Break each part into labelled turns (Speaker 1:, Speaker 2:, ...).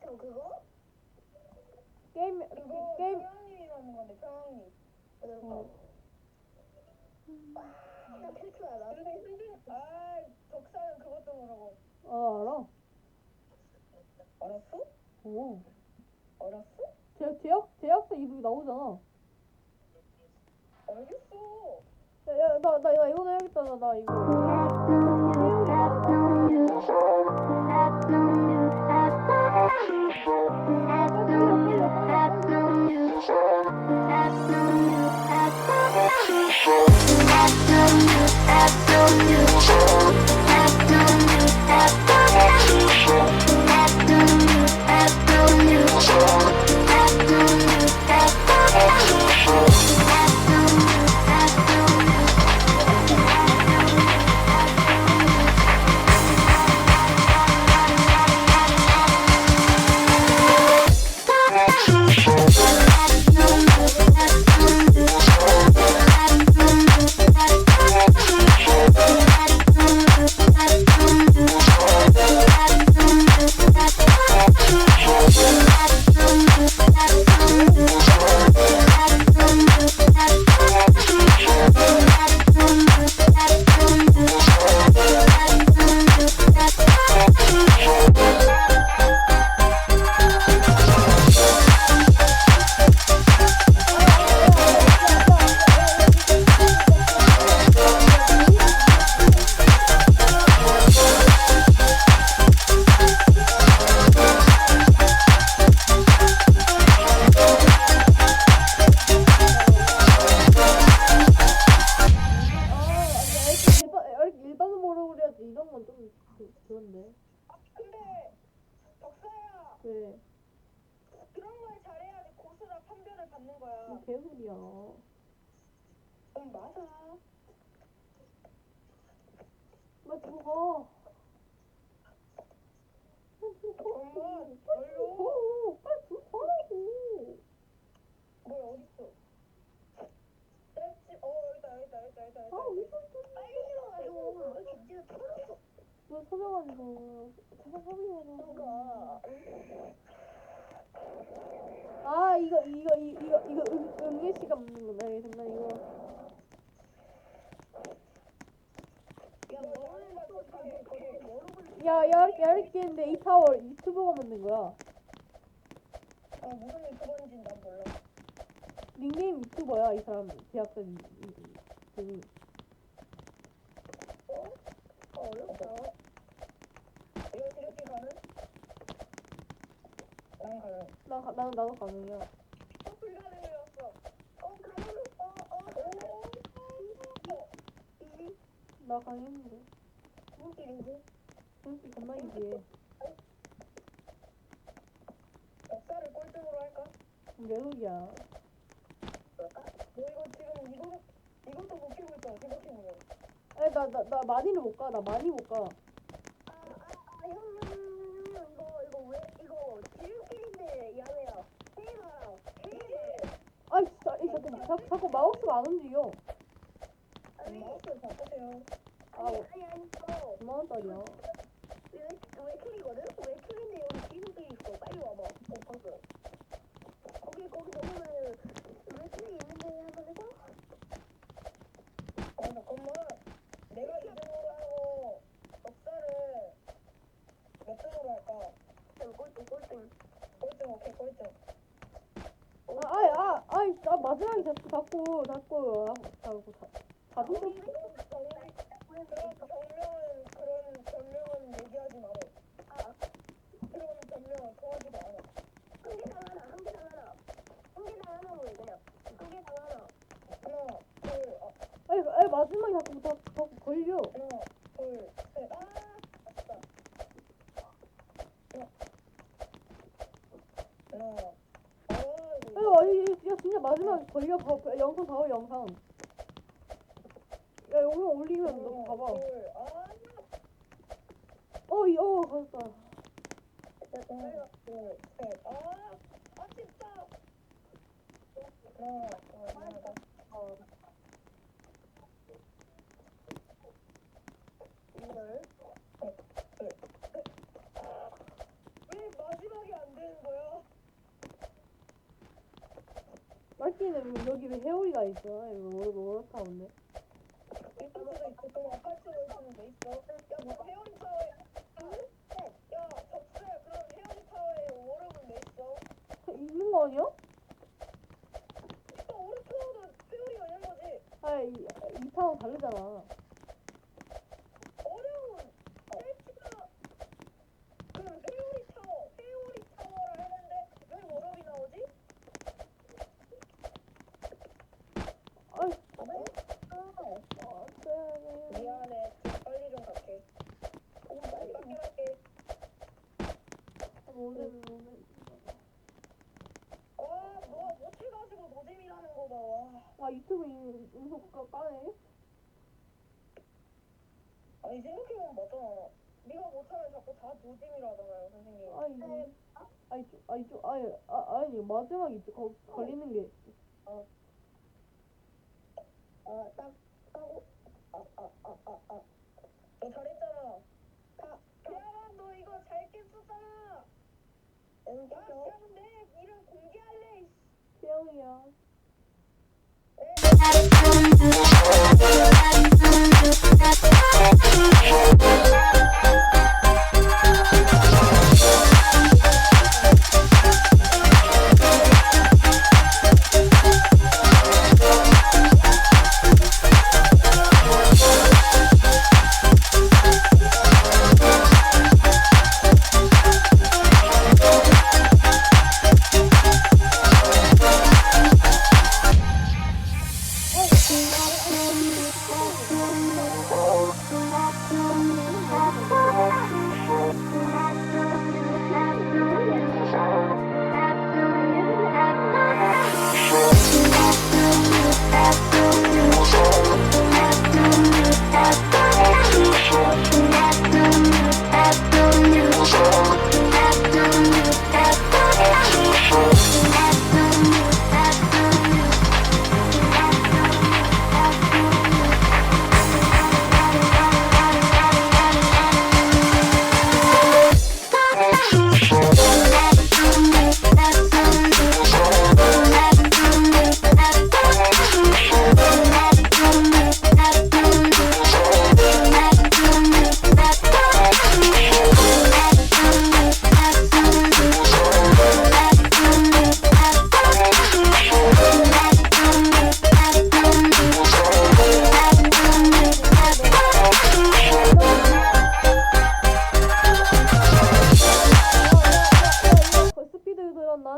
Speaker 1: 그거?
Speaker 2: 게임
Speaker 3: 그거
Speaker 2: 게임
Speaker 3: 평양님이라는 건데 평양님.
Speaker 2: 어.
Speaker 1: 나 필수 알아.
Speaker 3: 근데 힘들. 아 덕사는 그것도 모르고.
Speaker 2: 어 알아.
Speaker 3: 알았어?
Speaker 2: 어.
Speaker 3: 알았어?
Speaker 2: 제 제약 제약서 이름이 나오잖아.
Speaker 3: 알겠어.
Speaker 2: 야나나 나, 나 이거 해야겠다 나, 나 이거. 아, 그런데.
Speaker 3: 근데 덕사야
Speaker 2: 왜?
Speaker 3: 그런 걸 잘해야지 고수라 판별을 받는 거야.
Speaker 2: 뭐 개소리야.
Speaker 3: 응 맞아.
Speaker 2: 나 들어가.
Speaker 3: 엄마
Speaker 2: 빨리
Speaker 3: 열로.
Speaker 2: 들어가. 빨리 들어가라고.
Speaker 3: 뭘 어딨어? 떼지. 어 여기다 여기다 여기다 여기다.
Speaker 2: 아, 왜 이렇게
Speaker 1: 빨리 들어가지고 왜 이렇게 털었어?
Speaker 2: 너 서명하니까. 제발 서명하자.
Speaker 1: 뭔가
Speaker 2: 아, 이거, 이거, 이- 이거, 이거, 응, 응애 씨가 먹는구나. 이 정말 이거.
Speaker 1: 야
Speaker 2: 야, 이렇게 했는데 이 타워 유튜버가 만든 거야.
Speaker 3: 아 무슨 유튜버인지는 난 몰라.
Speaker 2: 닉네임 유튜버야, 이 사람. 제약사 닉- 닉- 닉네임.
Speaker 1: 어렵다.
Speaker 3: 이거 이렇게 가는? 난 가는.
Speaker 2: 나, 가- 나, 나도 이나 가능했는데.
Speaker 1: 무길이지.
Speaker 2: 솔직히 겁나 이지해.
Speaker 3: 역사를 꼴등으로 할까?
Speaker 1: 그럴까?
Speaker 3: 너 이거 지금 이거 이것도 못 키고 있잖아. 생각해보면.
Speaker 2: 아니, 나, 나, 나 많이를 못 가. 나 많이 못 가.
Speaker 1: 아아아형 이거 이거 왜 이거 지름길인데 야외야. 게임하라. 게임해.
Speaker 2: 아이, 진짜, 이 자꾸, 자꾸, 마우스가 안 움직여.
Speaker 1: 아니
Speaker 3: 마우스 바꾸세요.
Speaker 2: 아,
Speaker 1: 아니 아니 아니 이거
Speaker 2: 9만 원짜리야.
Speaker 1: 왜 킬이거든? 왜 킬인데 여기 지름길이 있어. 빨리 와봐. 어 봤어. 거기 거기 넘으면 왜 킬이 있는데 한번 해봐.
Speaker 3: 아 잠깐만. 내가 2등으로 하고 역사를 몇 등으로 할까?
Speaker 1: 꼴등 꼴등 꼴등.
Speaker 3: 꼴등 오케이 꼴등.
Speaker 2: 나 마지막에 자꾸, 자꾸, 자꾸, 아, 자꾸, 자, 자주
Speaker 3: 그럼 변명은 그런 변명은 얘기하지 말어.
Speaker 1: 아,
Speaker 3: 그런 변명은 통하지도 않아.
Speaker 1: 한 개당 하나, 한 개당 하나. 한 개당 하나로 해, 그냥. 한 개당 하나.
Speaker 3: 하나, 둘, 아,
Speaker 2: 아이, 아이, 마지막에 자꾸, 자꾸, 자꾸 걸려.
Speaker 3: 하나, 둘, 셋. 아, 아쉽다. 하나, 하나, 아, 이거
Speaker 2: 아유, 아니, 야, 진짜 마지막에 걸려. 봐, 봐, 영상 봐봐, 영상. 야, 영상 올리면 너 봐봐.
Speaker 3: 둘, 아,
Speaker 2: 어, 이, 어, 갔다.
Speaker 3: 하나, 둘, 셋. 아, 아쉽다. 하나, 둘, 하나,
Speaker 1: 어. 이걸.
Speaker 3: 왜 마지막에 안 되는 거야?
Speaker 2: 말기는 여기 있어? 왜 워럭 타운데?
Speaker 3: 있을 수도 있고 또 아파트로 있으면 돼 있어. 야, 뭐 헤어리 타워에 야, 접수야. 그럼 헤어리 타워에 워럭은 왜 있어?
Speaker 2: 있는 거 아니야?
Speaker 3: 또 오른 타워도 헤어리가 있는 거지.
Speaker 2: 아, 이, 이 타운 다르잖아.
Speaker 3: 어려운 셀치가 그 회오리 타워, 회오리 타워라 했는데 왜 워럭이 나오지?
Speaker 2: 아이,
Speaker 1: 어?
Speaker 2: 아, 네.
Speaker 3: 미안해. 좀 빨리 좀 갈게.
Speaker 1: 어,
Speaker 3: 빨리 갈게 갈게.
Speaker 2: 오늘, 오늘.
Speaker 3: 와, 너 못해가지고 노잼이라는 거 봐. 와.
Speaker 2: 아, 유튜브 인- 인석 까- 까네?
Speaker 3: 아니 생각해보면 맞잖아. 네가 못하면 자꾸 다 노잼이라잖아요, 선생님.
Speaker 2: 아이, 아이, 좀- 아이, 좀, 아이, 아, 아니, 마지막에 있지, 거, 걸리는 게.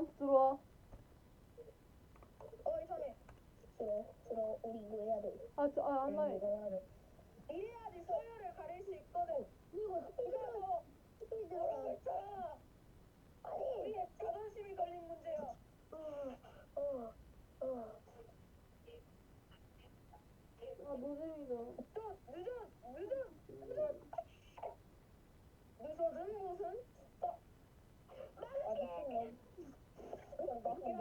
Speaker 2: 들어와.
Speaker 3: 어, 이상해.
Speaker 1: 들어, 들어. 우리 이거 해야 돼.
Speaker 2: 아, 저, 아, 안
Speaker 1: 이거. 해야 돼.
Speaker 3: 이래야지 서열을 가릴 수 있거든.
Speaker 1: 이거
Speaker 3: 그래서
Speaker 1: 스피드
Speaker 3: 뭐라 고 했잖아.
Speaker 1: 아니.
Speaker 3: 우리의 자존심이 걸린 문제야.
Speaker 1: 어, 어, 어.
Speaker 2: 아, 노잼이다.
Speaker 3: 또 늦은, 늦은, 늦은. 늦어진 무슨? 어. 아, 미친놈. 어, 맡기면.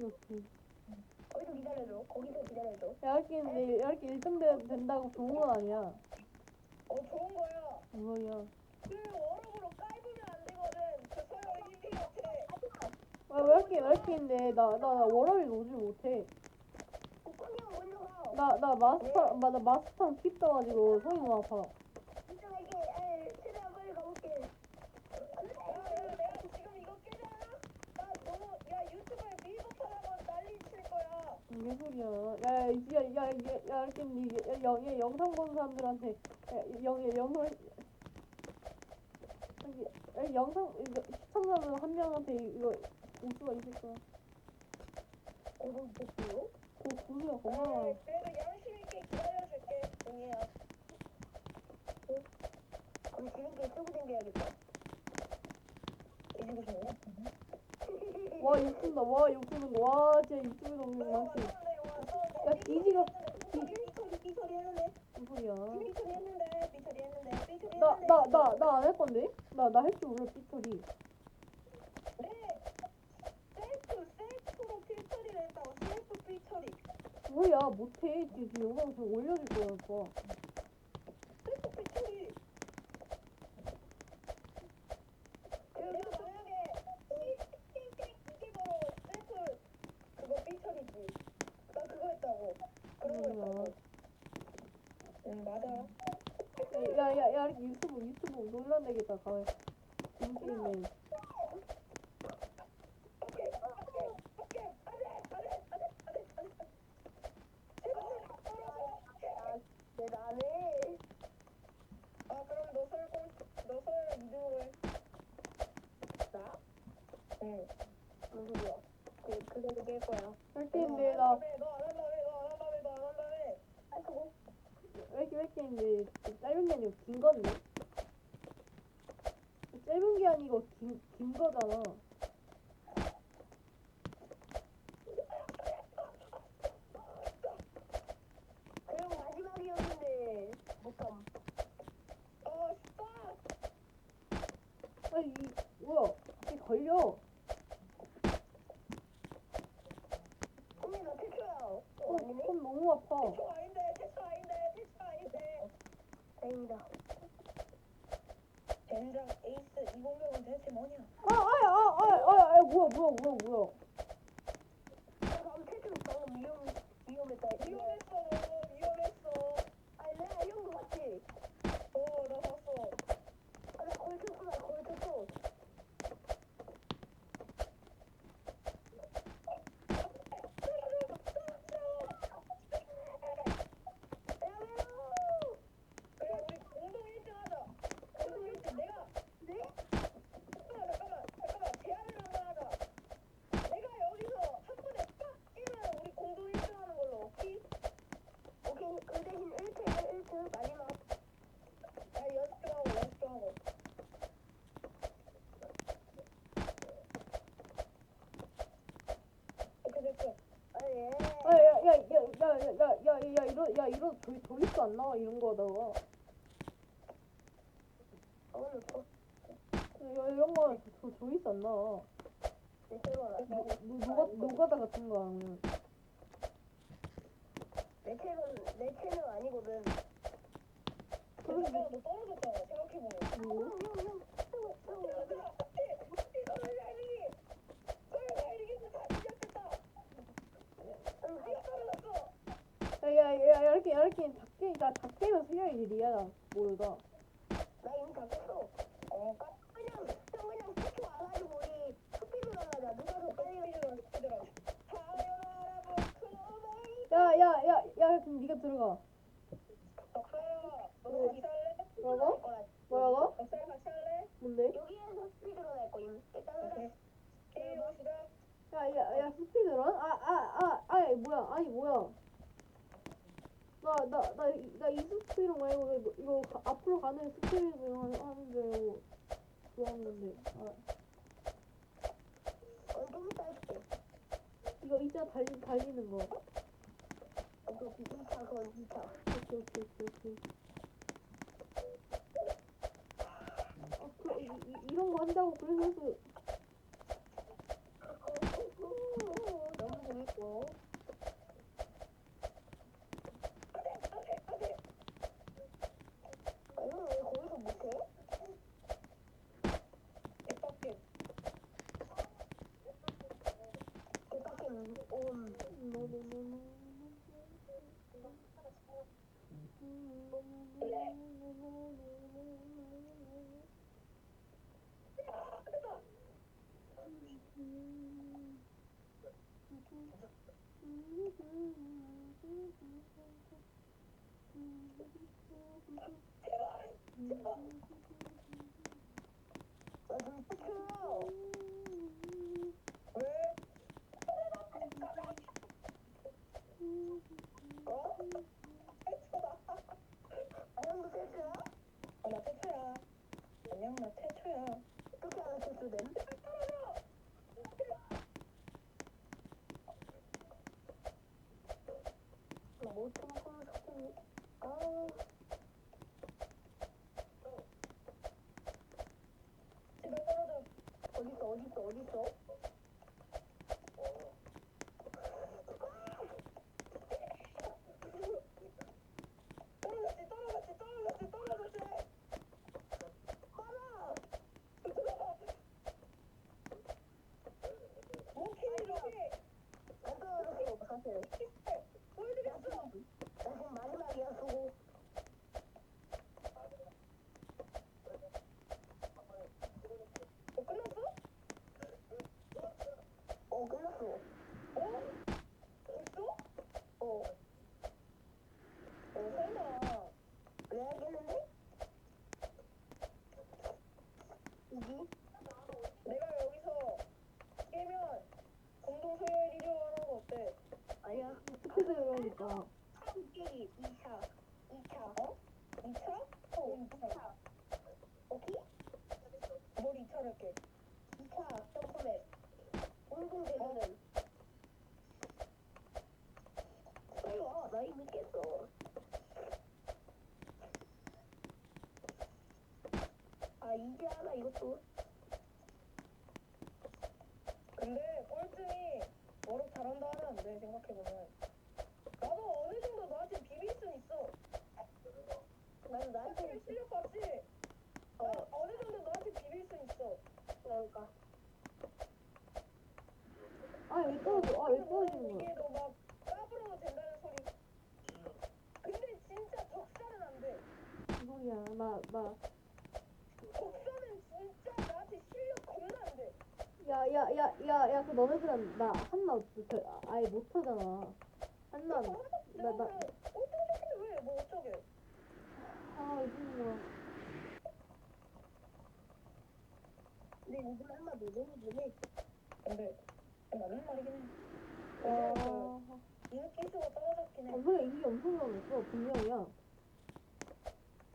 Speaker 2: 이, 오케이.
Speaker 1: 거기서 기다려줘 거기서 기다려줘
Speaker 2: 얇게, 근데 얇게 1등 되, 된다고 좋은 건 아니야.
Speaker 3: 어, 좋은 거야.
Speaker 2: 뭐야.
Speaker 3: 그 워럭으로 깔보면 안 되거든. 그 서열 1등한테.
Speaker 2: 아, 왜 이렇게, 왜 이렇게 있는데, 나, 나, 나 워러를 오지 못해.
Speaker 1: 국방이 형 먼저 가
Speaker 2: 나, 나 마스터, 나, 나 마스터랑 킵 떠가지고 손이 너무 아파.
Speaker 1: 진짜 이게 에 최대한 빨리 가볼게 안돼
Speaker 3: 야, 야, 내가 지금 이거 깨잖아? 나 너무, 야, 유튜브에 비버터 하면 난리 칠 거야.
Speaker 2: 이게 소리야. 야, 야, 야, 야, 야, 야, 이렇게, 니, 야, 영, 얘 영상 보는 사람들한테, 야, 영, 얘 영상, 여기, 야, 영상, 이거 시청자분 한 명한테 이거 고수가 있을 거야.
Speaker 1: 어디 있겠어요?
Speaker 2: 고, 고수가 고마워.
Speaker 3: 아, 그래도 양심 있게 기다려줄게, 동희야.
Speaker 1: 어? 유튜브 생겨야겠다.
Speaker 3: 뒤지고 싶네.
Speaker 2: 와 욕쓴다 와 욕쓰는 거와 진짜 유튜브 동영
Speaker 3: 와,
Speaker 2: 많지
Speaker 3: 와,
Speaker 2: 야 뒤지가
Speaker 3: 삐처리, 삐 처리 했는데.
Speaker 2: 무슨 소리야
Speaker 3: 삐 처리 했는데. 삐 처리 했는데. 삐 처리
Speaker 2: 나
Speaker 3: 했는데.
Speaker 2: 나 나 나 안 할 건데 나 나 할 줄 몰라 삐처리. 뭐야 못해 지금 영상 좀 올려줄 거야 오빠 되겠다
Speaker 3: 가을
Speaker 1: 공기면
Speaker 2: 哟。 도,
Speaker 3: 도입도 안
Speaker 1: 나와
Speaker 2: 이런 아, 거
Speaker 1: 하다가
Speaker 3: 어울렸어. 야,
Speaker 2: 이런 거저 조이스 안 나와 노, 노, 노가, 노가다 같은 거 하면
Speaker 1: 내 책은 내 책은 아니거든.
Speaker 3: 그래서 너 떨어졌잖아. 생각해보면.
Speaker 2: 음. 수영이 일이야 모르다
Speaker 1: 나 이미 다 깼어. 어, 그냥 형 그냥 태초 와가지고 우리 스피드 가자. 누가 더 빨리
Speaker 2: 야야야야 그럼 네가 들어가 뭐라고? 뭐라고? 뭔데?
Speaker 1: 여기에서 스피드로 날 거임. 일단은
Speaker 2: 야야야 스피드런? 아아아아 아니 뭐야 아니 뭐야 나나나나이 스피드 말고 이거, 이거 가- 앞으로 가는 스피드 하는데 좋아하는데 아
Speaker 1: 어, 좀 이따 해줄게.
Speaker 2: 이거 이자 달리 달리는 거
Speaker 1: 어, 그 기차 그건 기차.
Speaker 2: 오케이 오케이 오케이 오케이 아, 그, 이, 이, 이런 거 한다고 그래서 해서
Speaker 1: 너무 재밌고. 아, 형왜 거기서 못해? 개빡게 음. 아, 좀 시켜. 어? 아, 세트야?
Speaker 3: 나 태초야.
Speaker 1: 어떻게 알았어, 내뭐좀 하고 아,
Speaker 3: 제발 떨어져.
Speaker 1: 어딨어, 어딨어, 어딨어?
Speaker 3: 떨어졌지, 떨어졌지, 떨어졌지, 떨어졌지.
Speaker 1: 빨아!
Speaker 3: 오케이, 오케이.
Speaker 1: 안 떨어졌어, 사실.
Speaker 3: 보여드렸어.
Speaker 1: 나 지금 마지막이야, 수고.
Speaker 3: 어, 끝났어?
Speaker 1: 어, 끝났어.
Speaker 3: 어? 됐어?
Speaker 1: 어.
Speaker 3: 어, 설마.
Speaker 1: 왜 하겠는데? 이기?
Speaker 3: 내가 여기서 깨면 공동 소유를 이루어하는 거 어때?
Speaker 1: 아니야.
Speaker 2: 스피드 그러니까.
Speaker 1: 참깨기 2차. 2차.
Speaker 3: 어? 2차? 어, 2차.
Speaker 1: 오케이?
Speaker 3: 뭘 2차를 할게?
Speaker 1: 2차 점프맵. 운동 대전은. 빨리 와. 나 이미 깼어. 아, 이제 하나 이것도.
Speaker 3: 근데 꼴등이 워럭 잘한다 하면 안 돼, 생각해보면. 나도 어느 정도 너한테 비빌 순 있어.
Speaker 1: 나도 나한테.
Speaker 3: 실력? 나
Speaker 1: 어,
Speaker 3: 어느 정도 너한테 비빌 순 있어.
Speaker 1: 그러니까.
Speaker 2: 아, 왜 떨어져? 아, 왜 떨어지는 거야?
Speaker 3: 이게 너 막 까불어도 된다는 소리. 근데 진짜 덕사는 안 돼.
Speaker 2: 뭐야, 나, 나.
Speaker 3: 덕사는 진짜 나한테 실력 겁나 안 돼.
Speaker 2: 야, 야, 야, 그 너네들은 나 한나 어쩌- 아예 못하잖아. 한나, 나, 나.
Speaker 3: 어쩌게 왜? 뭐 어쩌게?
Speaker 2: 아, 이거
Speaker 1: 근데 이거 하나 노동이 해.
Speaker 3: 근데 맞는 말이긴 해.
Speaker 2: 와.
Speaker 3: 요즘 그 떨어졌긴 해.
Speaker 2: 엄청 분명이야.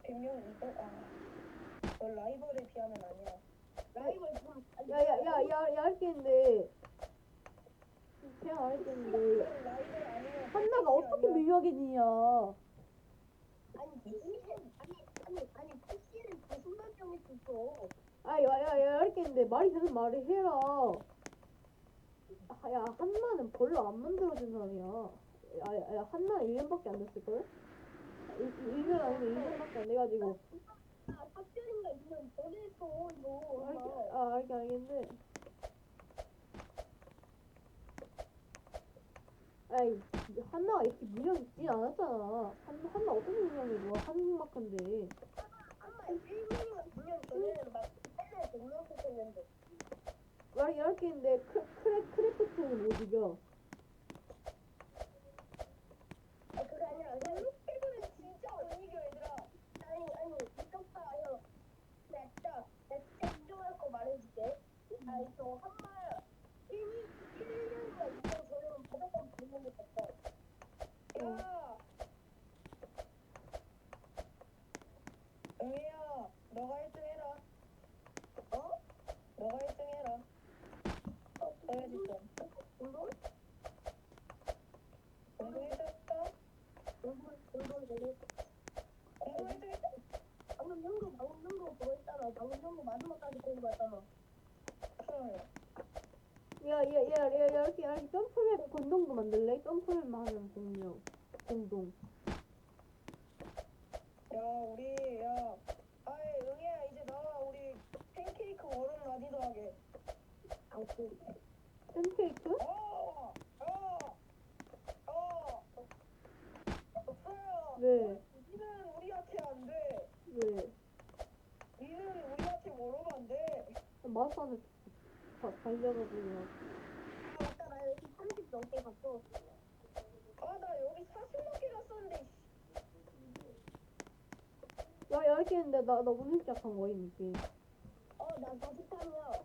Speaker 3: 100명 이거 아. 너 라이벌에 비하면 아니야.
Speaker 1: 라이벌 좀.
Speaker 2: 야, 야, 야, 야, 야, 할게인데. 그냥
Speaker 3: 라이벌 아니면
Speaker 2: 한나가 어떻게 밀려겠냐.
Speaker 1: 아니, PC는, 아니, 아니, 아니, PC는 무슨 말병이 있어.
Speaker 2: 아, 야, 야, 야, 할게인데 말이 계속 말을 해라. 아, 야, 한나는 별로 안 만들어진 사람이야. 야, 야, 야, 한나는 1년밖에 안 됐을걸? 1년 아니면 2년밖에 안 돼가지고.
Speaker 1: 아, 학교인가 이건 보내서 이거.
Speaker 2: 아, 알게, 알겠는데. 아이, 한나가 이렇게 미련 있진 않았잖아. 한, 한나 어떤 뭐야? 한막한데.
Speaker 1: 아마 1년이면 2년 전에는 막 맨날 동영상 했는데.
Speaker 2: 말이 얇게인데 크, 크래, 크래프트는 못 이겨.
Speaker 1: 아, 그게 아니라, 그냥
Speaker 2: 한번 만들래? 점프맵만 하면 공룡. 공동.
Speaker 3: 야, 우리, 야. 아이, 응애야, 이제 나와. 우리 팬케이크 워름 라디도 하게.
Speaker 1: 아무튼.
Speaker 2: 팬케이크?
Speaker 3: 어! 어! 어! 없어요.
Speaker 2: 왜?
Speaker 3: 니는 우리한테 안 돼.
Speaker 2: 왜?
Speaker 3: 니는 우리한테 워름 안 돼.
Speaker 2: 마스터한테 다 달려가지고.
Speaker 1: 아, 맞다. 나 여기 30 넘게 갔어.
Speaker 3: 아, 나 여기 40 넘게 갔었는데.
Speaker 2: 야, 야, 이렇게 했는데 나, 나 오늘 시작한 거임, 이게.
Speaker 1: 어, 나 43이야.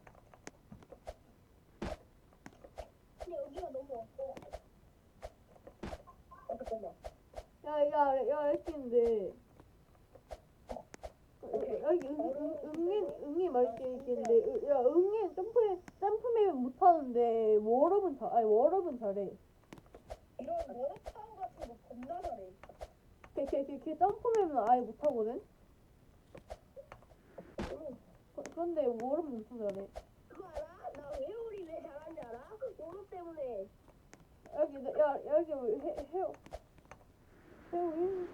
Speaker 1: 근데 여기가 너무 없어. 어, 잠깐만.
Speaker 2: 야, 야, 야, 이렇게 했는데. 야, 여기 응, 응, 응인 응이 말게 있겠는데 으- 야 응인 점프 점프맵 못하는데 워업은 잘 아니 워업은 잘해
Speaker 3: 이런 워터타운 같은 거 겁나 잘해.
Speaker 2: 걔걔걔걔 점프맵은 아예 못하거든 그- 그런데 워업은 엄청 잘해
Speaker 1: 그거 알아? 나 회오리 왜 잘하는지 알아? 오로 때문에.
Speaker 2: 여기 나- 야 여기 해 해요 해요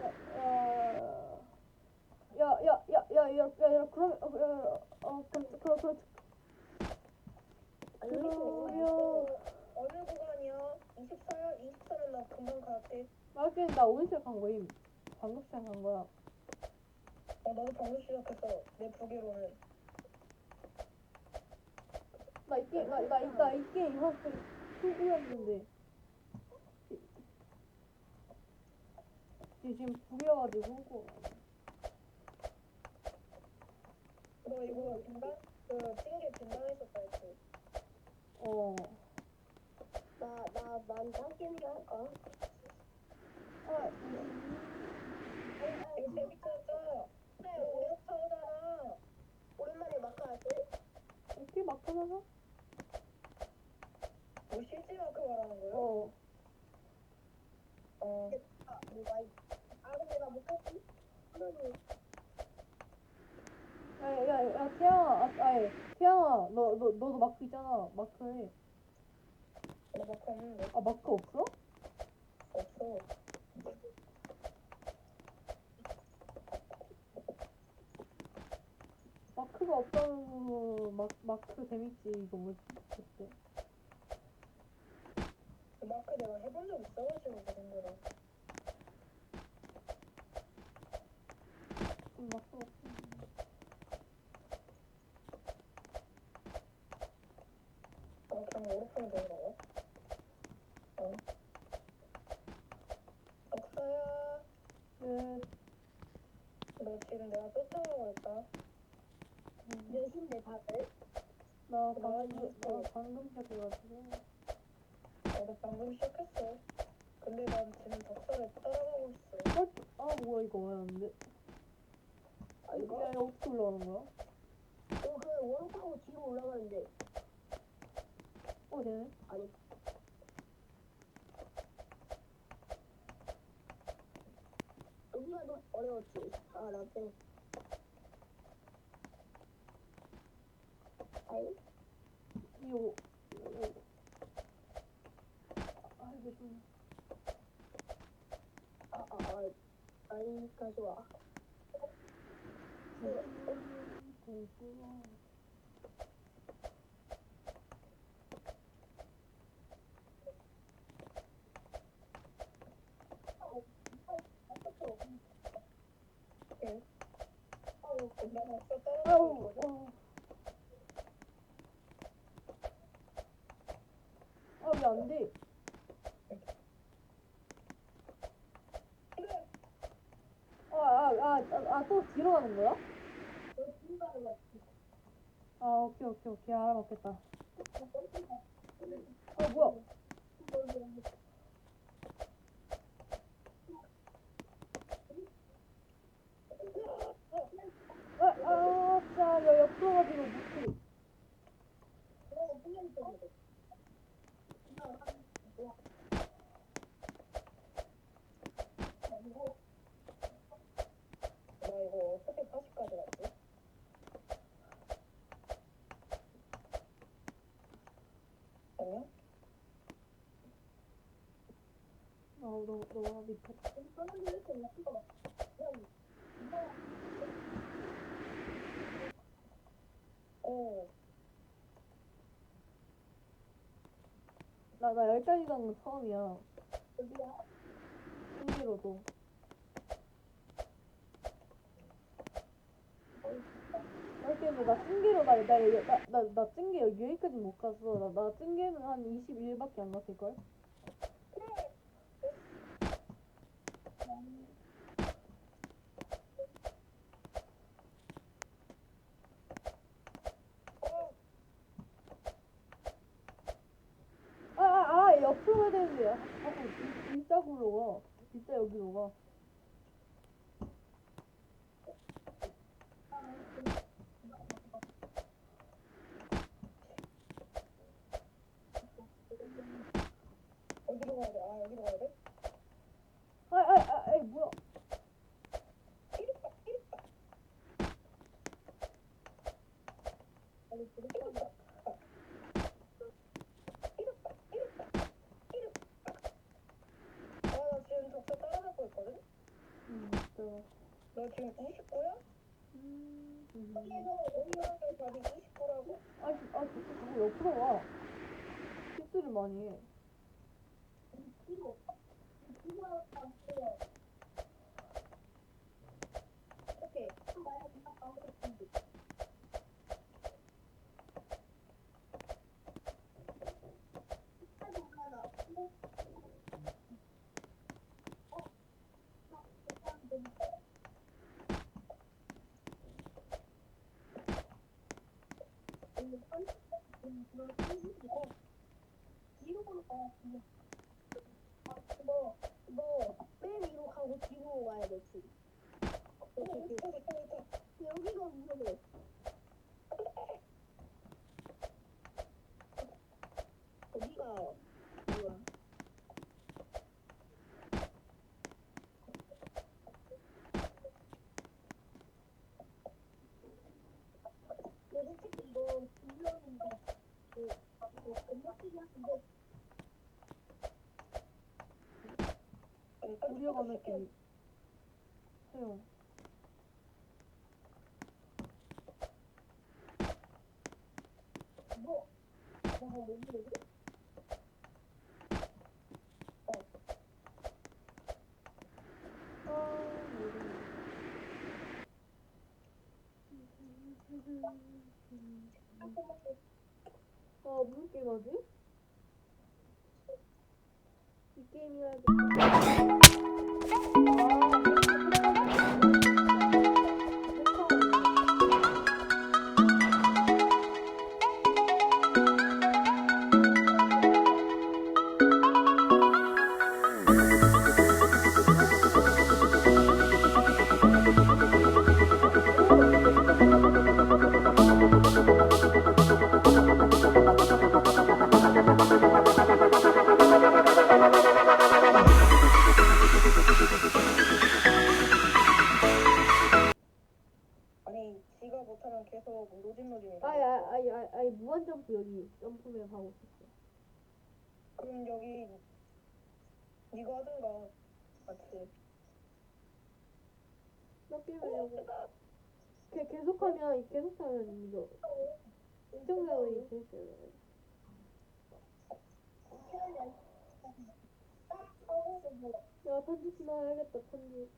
Speaker 2: 야 야 야 야 야 야 야 그러면 어어 그럼 그럼
Speaker 1: 아니,
Speaker 2: 그러면
Speaker 3: 어느 구간이야? 24야? 24면 나 금방 갈게.
Speaker 2: 나 오늘 시작한 거임 방금 시작한 거야
Speaker 3: 어, 나도 방금 시작했어. 내 부계로는.
Speaker 2: 나 이 게임 나나 이 게임 확실히 후구였는데 지금 부여가지고 후구
Speaker 3: 너 이거 빈당? 그 찡게 빈당했었다 했지.
Speaker 2: 어
Speaker 1: 나, 나, 난 짱게임이 할까?
Speaker 2: 아,
Speaker 3: 이거 재밌겠다. 네, 워터타운이잖아.
Speaker 1: 오랜만에 마크 할게.
Speaker 2: 이렇게 막 하나서?
Speaker 3: 뭐 실제 마크 말하는 거야?
Speaker 2: 어
Speaker 3: 어.
Speaker 1: 아, 뭐가 있... 아, 근데 나 못했지? 그러니.
Speaker 2: 야야야 태양아 아, 아니 태양아 너 너 너도 마크 있잖아 마크 해.
Speaker 3: 나 마크 없는데.
Speaker 2: 아 마크 없어?
Speaker 3: 없어.
Speaker 2: 마크가 없다면 마, 마크 재밌지 이거 뭐지 그때
Speaker 3: 그 마크 내가 해본 적 있어가지고 그런 거라.
Speaker 2: 음, 마크 없어
Speaker 3: 어, 그냥 오르프는 되는 거야? 어. 악사야. 네너 지금 내가 쫓아가고 있다.
Speaker 1: 몇인데 다들?
Speaker 2: 나 방금 나 방금 시작해가지고
Speaker 3: 나도 방금 시작했어. 근데 난 지금 덕사를 따라가고 있어.
Speaker 2: 어? 아 뭐야 이거 왜 안 돼?
Speaker 1: 아, 이거?
Speaker 2: 야 이거 어떻게 올라가는 거야?
Speaker 1: 어, 그 워로하고 뒤로 올라가는데.
Speaker 2: 어 되네
Speaker 1: 아니. 여기가 더 어려웠지. 아, 나 때. 아이,
Speaker 2: 이거 이거 아 이거 좀
Speaker 1: 아, 아, 아, 아이까지 와.
Speaker 2: 공부가
Speaker 3: 나 덕사 따라가고
Speaker 2: 어. 아아아아또 뒤로 가는 거야? 아 오케이 오케이 오케이 알아먹겠다. 아 뭐야? 아아 진짜 야 옆으로 가지고 못해.
Speaker 3: 나 이거 어떻게 40까지 갔지? 아니야?
Speaker 2: 아너 너가 밑에.
Speaker 3: 어.
Speaker 2: 나나 여기까지 간거 처음이야. 신기로도. 이렇게 나 찡기로 나 나 나나 찡기 여기 여기까지 못 갔어. 나 나 찡기는 한 21밖에 안 갔을 걸. 아아 아, 옆으로 가야 되는데. 아, 일- 일자구로 가. 진짜 여기로 가.
Speaker 1: のに。Thank you. 너너맨 위로 가고 뒤로 와야 되지. 여기가 위험해.
Speaker 2: 이렇게 음. 해요.
Speaker 1: 뭐? 뭐 여기 여기? 어,
Speaker 2: 아, 무슨 게임 하지? 이 게임이라도. 계속하면 계속하면 이거 인정사항이
Speaker 1: 있을 거예요.
Speaker 2: 야 편지 지나야겠다
Speaker 1: 편지.